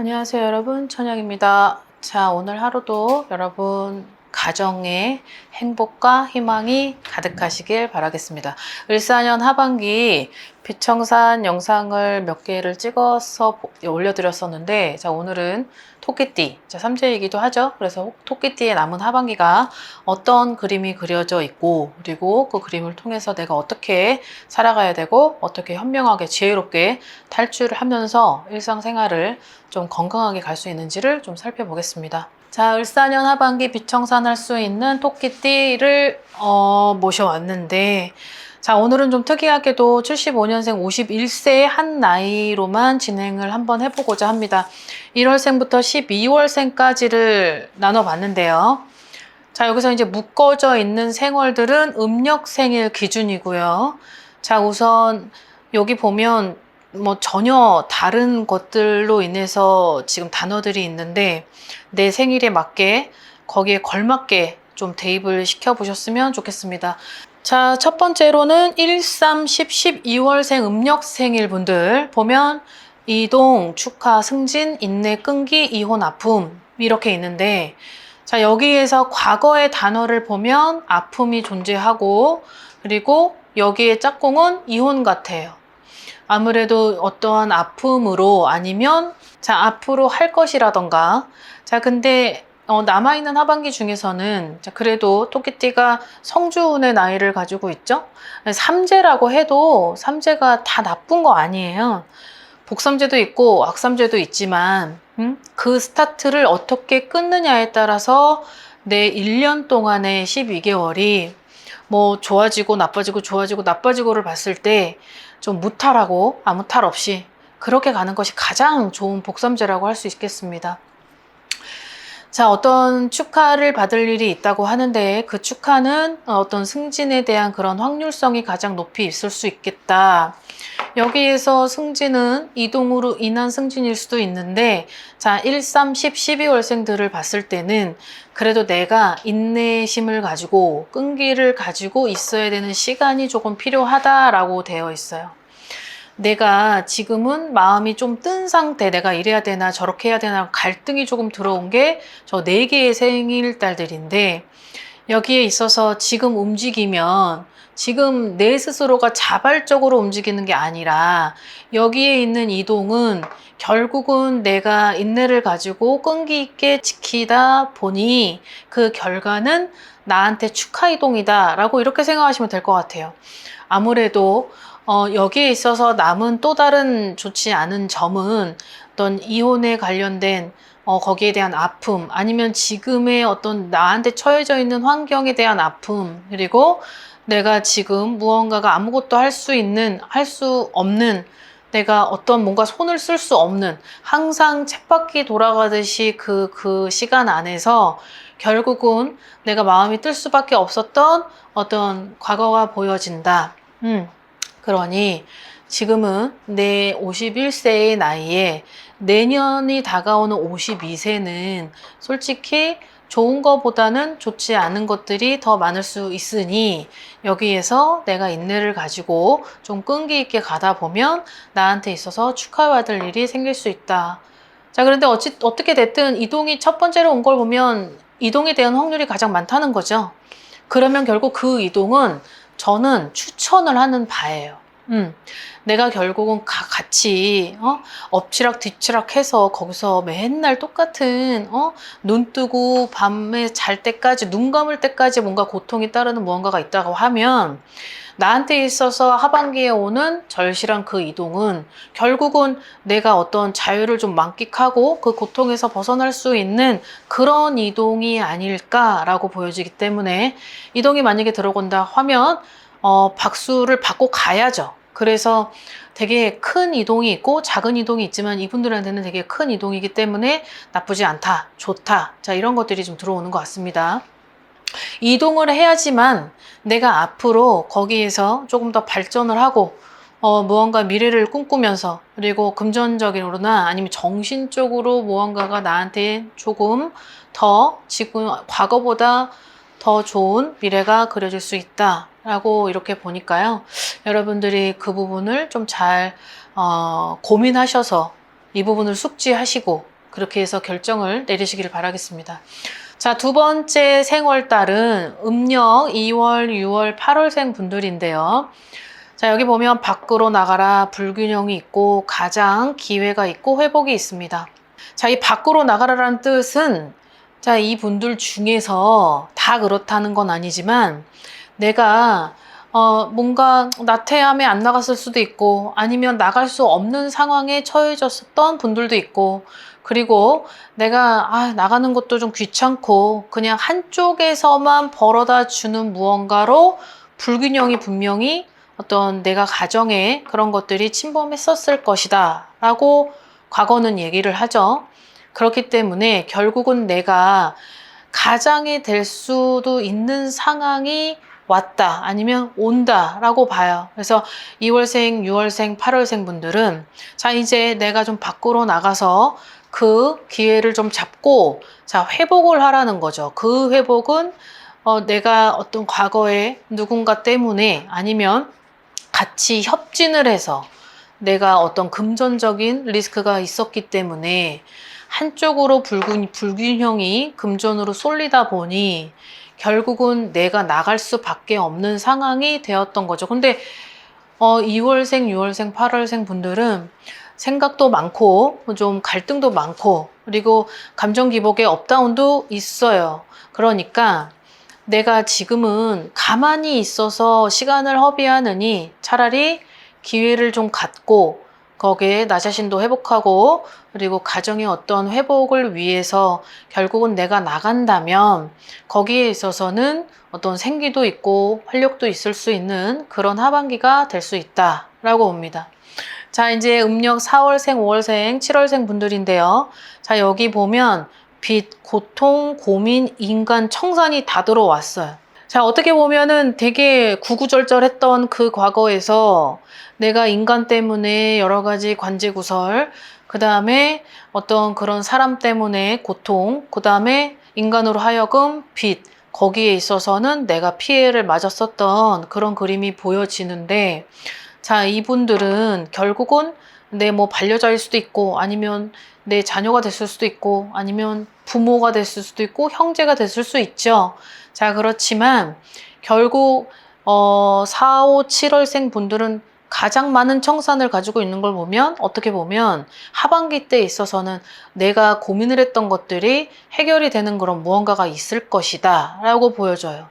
안녕하세요 여러분. 천영입니다. 자 오늘 하루도 여러분 가정에 행복과 희망이 가득하시길 바라겠습니다. 을사년 하반기 비청산 영상을 몇 개를 찍어서 보- 올려드렸었는데 자 오늘은 토끼띠 자 삼재이기도 하죠 그래서 토끼띠의 남은 하반기가 어떤 그림이 그려져 있고 그리고 그 그림을 통해서 내가 어떻게 살아가야 되고 어떻게 현명하게 지혜롭게 탈출을 하면서 일상생활을 좀 건강하게 갈 수 있는지를 좀 살펴보겠습니다. 자, 을사년 하반기 비청산할 수 있는 토끼띠를 어, 모셔왔는데 자, 오늘은 좀 특이하게도 75년생 51세의 한 나이로만 진행을 한번 해보고자 합니다. 1월생부터 12월생까지를 나눠봤는데요. 자, 여기서 이제 묶어져 있는 생월들은 음력 생일 기준이고요. 자, 우선 여기 보면 뭐 전혀 다른 것들로 인해서 지금 단어들이 있는데 내 생일에 맞게 거기에 걸맞게 좀 대입을 시켜보셨으면 좋겠습니다. 자, 첫 번째로는 1, 3, 10, 12월생 음력 생일 분들 보면 이동, 축하, 승진, 인내, 끈기, 이혼, 아픔 이렇게 있는데 자, 여기에서 과거의 단어를 보면 아픔이 존재하고 그리고 여기에 짝꿍은 이혼 같아요. 아무래도 어떠한 아픔으로 아니면 자 앞으로 할 것이라던가 자 근데 어, 남아있는 하반기 중에서는 자, 그래도 토끼띠가 성주운의 나이를 가지고 있죠 삼재라고 해도 삼재가 다 나쁜 거 아니에요 복삼재도 있고 악삼재도 있지만 음? 그 스타트를 어떻게 끊느냐에 따라서 내 1년 동안의 12개월이 뭐 좋아지고 나빠지고 좋아지고 나빠지고를 봤을 때 좀 무탈하고 아무 탈 없이 그렇게 가는 것이 가장 좋은 복삼제라고 할 수 있겠습니다. 자, 어떤 축하를 받을 일이 있다고 하는데 그 축하는 어떤 승진에 대한 그런 확률성이 가장 높이 있을 수 있겠다. 여기에서 승진은 이동으로 인한 승진일 수도 있는데 자, 1, 3, 10, 12월생들을 봤을 때는 그래도 내가 인내심을 가지고 끈기를 가지고 있어야 되는 시간이 조금 필요하다라고 되어 있어요. 내가 지금은 마음이 좀 뜬 상태, 내가 이래야 되나 저렇게 해야 되나 갈등이 조금 들어온 게 저 네 개의 생일달들인데 여기에 있어서 지금 움직이면 지금 내 스스로가 자발적으로 움직이는 게 아니라 여기에 있는 이동은 결국은 내가 인내를 가지고 끈기 있게 지키다 보니 그 결과는 나한테 축하 이동이다 라고 이렇게 생각하시면 될 것 같아요. 아무래도 어, 여기에 있어서 남은 또 다른 좋지 않은 점은 어떤 이혼에 관련된 어, 거기에 대한 아픔 아니면 지금의 어떤 나한테 처해져 있는 환경에 대한 아픔 그리고 내가 지금 무언가가 아무것도 할 수 있는 할 수 없는 내가 어떤 뭔가 손을 쓸 수 없는 항상 쳇바퀴 돌아가듯이 그, 그 시간 안에서 결국은 내가 마음이 뜰 수밖에 없었던 어떤 과거가 보여진다. 음. 그러니 지금은 내 51세의 나이에 내년이 다가오는 52세는 솔직히 좋은 것보다는 좋지 않은 것들이 더 많을 수 있으니 여기에서 내가 인내를 가지고 좀 끈기 있게 가다 보면 나한테 있어서 축하받을 일이 생길 수 있다. 자, 그런데 어찌, 어떻게 됐든 이동이 첫 번째로 온 걸 보면 이동에 대한 확률이 가장 많다는 거죠. 그러면 결국 그 이동은 저는 추천을 하는 바예요. 음, 내가 결국은 가- 같이 어? 엎치락 뒤치락 해서 거기서 맨날 똑같은 어? 눈 뜨고 밤에 잘 때까지 눈 감을 때까지 뭔가 고통이 따르는 무언가가 있다고 하면 나한테 있어서 하반기에 오는 절실한 그 이동은 결국은 내가 어떤 자유를 좀 만끽하고 그 고통에서 벗어날 수 있는 그런 이동이 아닐까라고 보여지기 때문에 이동이 만약에 들어온다 하면 어, 박수를 받고 가야죠. 그래서 되게 큰 이동이 있고 작은 이동이 있지만 이분들한테는 되게 큰 이동이기 때문에 나쁘지 않다, 좋다. 자, 이런 것들이 좀 들어오는 것 같습니다. 이동을 해야지만 내가 앞으로 거기에서 조금 더 발전을 하고 어, 무언가 미래를 꿈꾸면서 그리고 금전적으로나 아니면 정신적으로 무언가가 나한테 조금 더 지금 과거보다 더 좋은 미래가 그려질 수 있다 라고 이렇게 보니까요. 여러분들이 그 부분을 좀잘 어, 고민하셔서 이 부분을 숙지하시고 그렇게 해서 결정을 내리시기를 바라겠습니다. 자, 두 번째 생월달은 음력 2월, 6월, 8월생 분들인데요. 자, 여기 보면 밖으로 나가라 불균형이 있고 가장 기회가 있고 회복이 있습니다. 자, 이 밖으로 나가라라는 뜻은 자, 이 분들 중에서 다 그렇다는 건 아니지만 내가 어, 뭔가 나태함에 안 나갔을 수도 있고 아니면 나갈 수 없는 상황에 처해졌었던 분들도 있고 그리고 내가 아, 나가는 것도 좀 귀찮고 그냥 한쪽에서만 벌어다 주는 무언가로 불균형이 분명히 어떤 내가 가정에 그런 것들이 침범했었을 것이다 라고 과거는 얘기를 하죠. 그렇기 때문에 결국은 내가 가장이 될 수도 있는 상황이 왔다 아니면 온다라고 봐요. 그래서 2월생, 6월생, 8월생 분들은 자 이제 내가 좀 밖으로 나가서 그 기회를 좀 잡고 자 회복을 하라는 거죠. 그 회복은 어, 내가 어떤 과거에 누군가 때문에 아니면 같이 협진을 해서 내가 어떤 금전적인 리스크가 있었기 때문에 한쪽으로 불균, 불균형이 금전으로 쏠리다 보니 결국은 내가 나갈 수밖에 없는 상황이 되었던 거죠. 근데 어, 2월생, 6월생, 8월생 분들은 생각도 많고 좀 갈등도 많고 그리고 감정 기복에 업다운도 있어요. 그러니까 내가 지금은 가만히 있어서 시간을 허비하느니 차라리 기회를 좀 갖고 거기에 나 자신도 회복하고 그리고 가정의 어떤 회복을 위해서 결국은 내가 나간다면 거기에 있어서는 어떤 생기도 있고 활력도 있을 수 있는 그런 하반기가 될 수 있다라고 봅니다. 자, 이제 음력 4월생, 5월생, 7월생 분들인데요. 자, 여기 보면 빚, 고통, 고민, 인간, 청산이 다 들어왔어요. 자, 어떻게 보면은 되게 구구절절했던 그 과거에서 내가 인간 때문에 여러 가지 관제 구설, 그 다음에 어떤 그런 사람 때문에 고통, 그 다음에 인간으로 하여금 빚, 거기에 있어서는 내가 피해를 맞았었던 그런 그림이 보여지는데, 자, 이분들은 결국은 내 뭐 반려자일 수도 있고, 아니면 내 자녀가 됐을 수도 있고, 아니면 부모가 됐을 수도 있고, 형제가 됐을 수 있죠. 자, 그렇지만 결국 어, 4, 5, 7월생 분들은 가장 많은 청산을 가지고 있는 걸 보면 어떻게 보면 하반기 때 있어서는 내가 고민을 했던 것들이 해결이 되는 그런 무언가가 있을 것이다 라고 보여져요.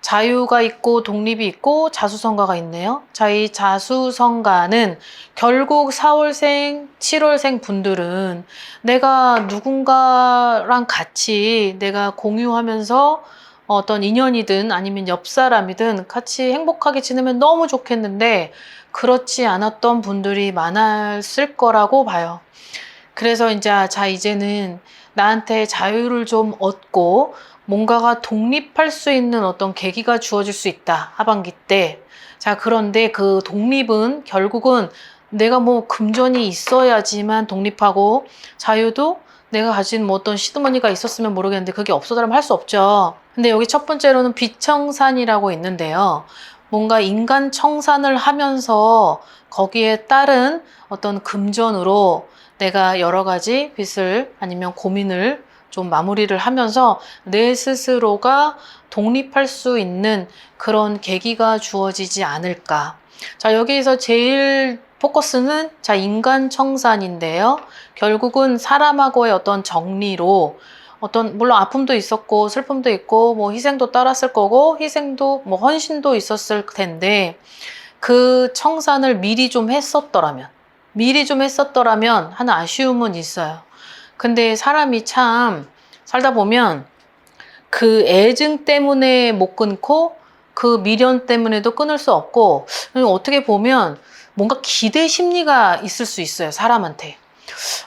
자유가 있고 독립이 있고 자수성가가 있네요. 자, 이 자수성가는 결국 4월생, 7월생 분들은 내가 누군가랑 같이 내가 공유하면서 어떤 인연이든 아니면 옆 사람이든 같이 행복하게 지내면 너무 좋겠는데 그렇지 않았던 분들이 많았을 거라고 봐요. 그래서 이제 자 이제는 나한테 자유를 좀 얻고 뭔가가 독립할 수 있는 어떤 계기가 주어질 수 있다 하반기 때. 자 그런데 그 독립은 결국은 내가 뭐 금전이 있어야지만 독립하고 자유도 내가 가진 뭐 어떤 시드머니가 있었으면 모르겠는데 그게 없어서라면 할 수 없죠. 근데 여기 첫 번째로는 비청산이라고 있는데요. 뭔가 인간 청산을 하면서 거기에 따른 어떤 금전으로 내가 여러 가지 빚을 아니면 고민을 좀 마무리를 하면서 내 스스로가 독립할 수 있는 그런 계기가 주어지지 않을까. 자, 여기에서 제일 포커스는 자, 인간 청산인데요. 결국은 사람하고의 어떤 정리로 어떤 물론 아픔도 있었고 슬픔도 있고 뭐 희생도 따랐을 거고 희생도 뭐 헌신도 있었을 텐데 그 청산을 미리 좀 했었더라면 미리 좀 했었더라면 하는 아쉬움은 있어요. 근데 사람이 참 살다 보면 그 애증 때문에 못 끊고 그 미련 때문에도 끊을 수 없고 어떻게 보면 뭔가 기대 심리가 있을 수 있어요 사람한테.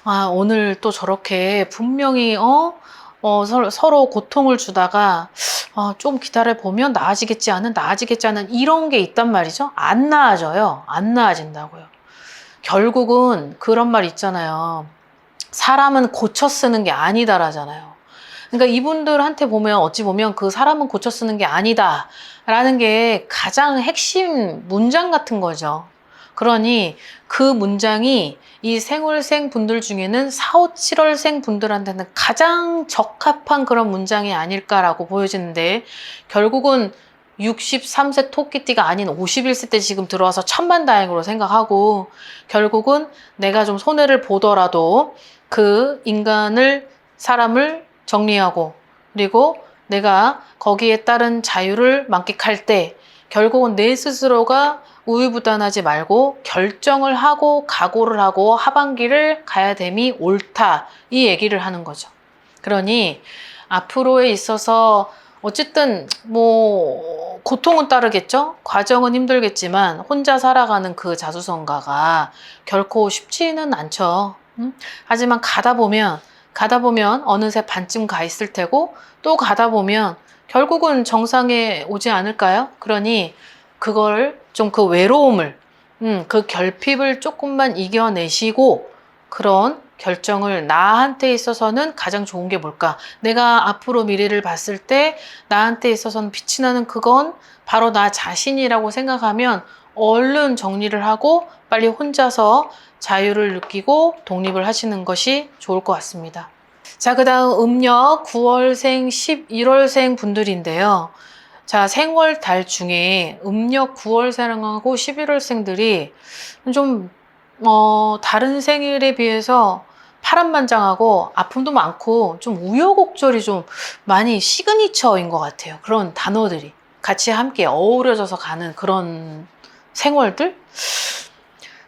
아 오늘 또 저렇게 분명히 어, 어 서로, 고통을 주다가 어, 좀 기다려 보면 나아지겠지 않은 나아지겠지 않은 이런 게 있단 말이죠. 안 나아져요. 안 나아진다고요. 결국은 그런 말 있잖아요 사람은 고쳐 쓰는 게 아니다라잖아요 그러니까 이분들한테 보면 어찌 보면 그 사람은 고쳐 쓰는 게 아니다라는 게 가장 핵심 문장 같은 거죠. 그러니 그 문장이 이 생월생 분들 중에는 4, 5, 7월생 분들한테는 가장 적합한 그런 문장이 아닐까라고 보여지는데 결국은 63세 토끼띠가 아닌 51세 때 지금 들어와서 천만다행으로 생각하고 결국은 내가 좀 손해를 보더라도 그 인간을 사람을 정리하고 그리고 내가 거기에 따른 자유를 만끽할 때 결국은 내 스스로가 우유부단하지 말고 결정을 하고 각오를 하고 하반기를 가야 됨이 옳다 이 얘기를 하는 거죠. 그러니 앞으로에 있어서 어쨌든 뭐 고통은 따르겠죠. 과정은 힘들겠지만 혼자 살아가는 그 자수성가가 결코 쉽지는 않죠. 음? 하지만 가다 보면 가다 보면 어느새 반쯤 가 있을 테고 또 가다 보면 결국은 정상에 오지 않을까요? 그러니 그걸 좀 그 외로움을 음, 그 결핍을 조금만 이겨내시고 그런 결정을 나한테 있어서는 가장 좋은 게 뭘까? 내가 앞으로 미래를 봤을 때 나한테 있어서는 빛이 나는 그건 바로 나 자신이라고 생각하면 얼른 정리를 하고 빨리 혼자서 자유를 느끼고 독립을 하시는 것이 좋을 것 같습니다. 자, 그 다음 음력 9월생, 11월생 분들인데요. 자, 생월 달 중에 음력 9월생하고 11월생들이 좀, 어, 다른 생일에 비해서 파란만장하고 아픔도 많고 좀 우여곡절이 좀 많이 시그니처인 것 같아요. 그런 단어들이 같이 함께 어우러져서 가는 그런 생월들?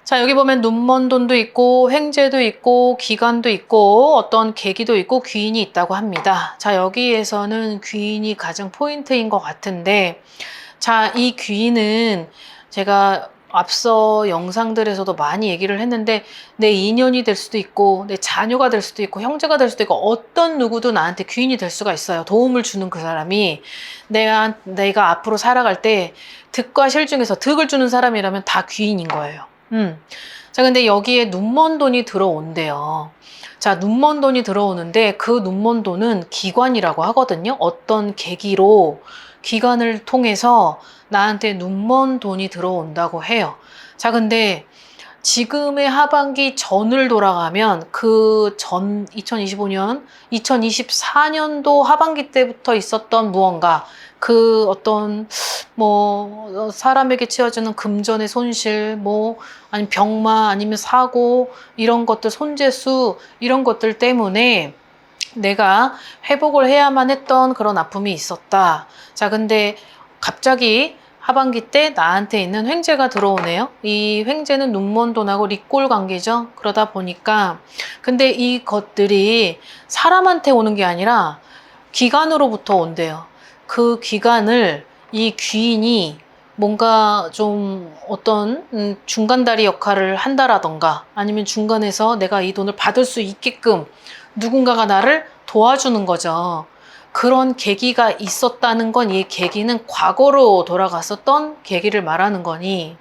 자, 여기 보면 눈먼 돈도 있고, 횡재도 있고, 기간도 있고, 어떤 계기도 있고, 귀인이 있다고 합니다. 자, 여기에서는 귀인이 가장 포인트인 것 같은데, 자, 이 귀인은 제가 앞서 영상들에서도 많이 얘기를 했는데, 내 인연이 될 수도 있고, 내 자녀가 될 수도 있고, 형제가 될 수도 있고, 어떤 누구도 나한테 귀인이 될 수가 있어요. 도움을 주는 그 사람이. 내가, 내가 앞으로 살아갈 때, 득과 실 중에서 득을 주는 사람이라면 다 귀인인 거예요. 음. 자, 근데 여기에 눈먼 돈이 들어온대요. 자, 눈먼 돈이 들어오는데 그 눈먼 돈은 기관이라고 하거든요. 어떤 계기로 기관을 통해서 나한테 눈먼 돈이 들어온다고 해요. 자, 근데 지금의 하반기 전을 돌아가면 그 전 2025년, 2024년도 하반기 때부터 있었던 무언가 그 어떤 뭐 사람에게 치어지는 금전의 손실, 뭐 아니면 병마 아니면 사고 이런 것들 손재수 이런 것들 때문에 내가 회복을 해야만 했던 그런 아픔이 있었다. 자, 근데 갑자기 하반기 때 나한테 있는 횡재가 들어오네요. 이 횡재는 눈먼 돈하고 리꼴 관계죠. 그러다 보니까 근데 이 것들이 사람한테 오는 게 아니라 기관으로부터 온대요. 그 기간을 이 귀인이 뭔가 좀 어떤 음, 중간다리 역할을 한다라던가 아니면 중간에서 내가 이 돈을 받을 수 있게끔 누군가가 나를 도와주는 거죠. 그런 계기가 있었다는 건 이 계기는 과거로 돌아갔었던 계기를 말하는 거니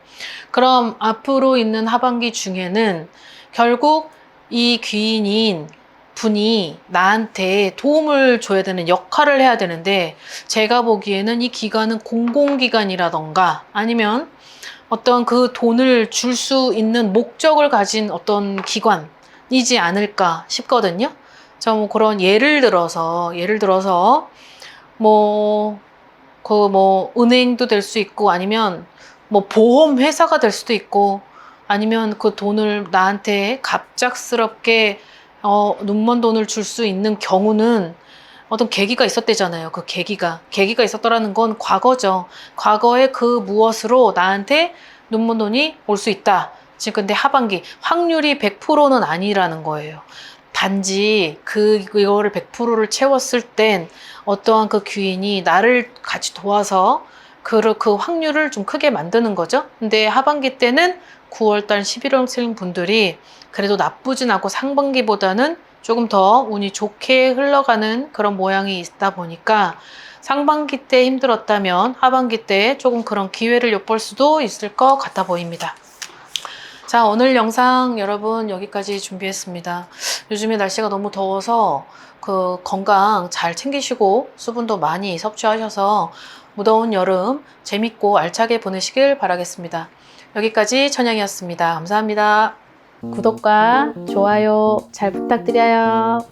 그럼 앞으로 있는 하반기 중에는 결국 이 귀인인 분이 나한테 도움을 줘야 되는 역할을 해야 되는데 제가 보기에는 이 기관은 공공기관이라던가 아니면 어떤 그 돈을 줄 수 있는 목적을 가진 어떤 기관이지 않을까 싶거든요. 저 뭐 그런 예를 들어서 예를 들어서 뭐 그 뭐 은행도 될 수 있고 아니면 뭐 보험 회사가 될 수도 있고 아니면 그 돈을 나한테 갑작스럽게 어, 눈먼 돈을 줄 수 있는 경우는 어떤 계기가 있었대잖아요. 그 계기가. 계기가 있었더라는 건 과거죠. 과거에 그 무엇으로 나한테 눈먼 돈이 올 수 있다. 지금 근데 하반기 확률이 100%는 아니라는 거예요. 단지 그 이거를 100%를 채웠을 땐 어떠한 그 귀인이 나를 같이 도와서 그, 그 확률을 좀 크게 만드는 거죠. 근데 하반기 때는 9월달 11월생 분들이 그래도 나쁘진 않고 상반기보다는 조금 더 운이 좋게 흘러가는 그런 모양이 있다 보니까 상반기 때 힘들었다면 하반기 때 조금 그런 기회를 엿볼 수도 있을 것 같아 보입니다. 자, 오늘 영상 여러분 여기까지 준비했습니다. 요즘에 날씨가 너무 더워서 그 건강 잘 챙기시고 수분도 많이 섭취하셔서 무더운 여름 재밌고 알차게 보내시길 바라겠습니다. 여기까지 천양이었습니다. 감사합니다. 구독과 좋아요 잘 부탁드려요.